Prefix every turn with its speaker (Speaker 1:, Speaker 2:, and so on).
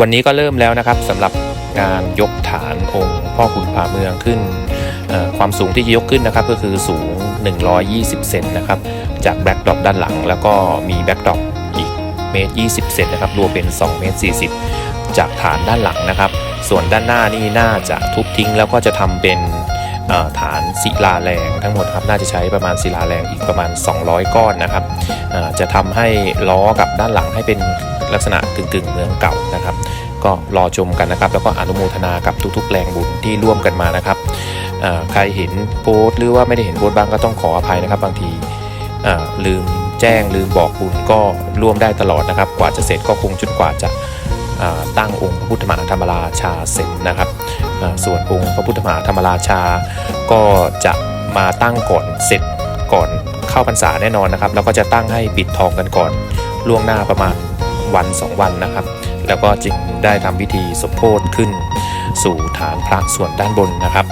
Speaker 1: วันนี้ก็เริ่มแล้วนะครับสำหรับงานยกฐานองค์พ่อขุนผาเมืองขึ้น ความสูงที่จะยกขึ้นนะครับก็คือสูง 120 เซนนะครับ จากแบ็กดรอปด้านหลัง แล้วก็มีแบ็กดรอปอีกเมตร 20 เซนนะครับ รวมเป็น2เมตร 40 จากฐานด้านหลังนะครับ ส่วนด้านหน้านี่น่าจะทุบทิ้งแล้วก็จะทำเป็น ฐานศิลาแรงทั้งหมดครับน่าจะใช้ประมาณศิลาแรงอีกประมาณ 200 ก้อนนะครับจะทำให้ล้อกับด้านหลังให้เป็นลักษณะกึ่งๆเมืองเก่านะครับ ก็รอชมกันนะครับ แล้วก็อนุโมทนากับทุกๆ แรงบุญที่ร่วมกันมานะครับใครเห็นโพสต์หรือว่าไม่ได้เห็นโพสต์บ้างก็ต้องขออภัยนะครับ บางทีลืมแจ้งลืมบอกบุญก็ร่วมได้ตลอดนะครับ กว่าจะเสร็จก็คงจนกว่าจะตั้งองค์พระพุทธมหาธรรมราชาเสร็จนะครับ ส่วนองค์พระพุทธมหาธรรมราชา ก็จะมาตั้งก่อนเสร็จก่อนเข้าพรรษาแน่นอนนะครับ แล้วก็จะตั้งให้ปิดทองกันก่อนล่วงหน้าประมาณวัน 2 วันนะครับ แล้วก็จึงได้ทำพิธีสมโพธขึ้น สู่ฐานพระส่วนด้านบนนะครับ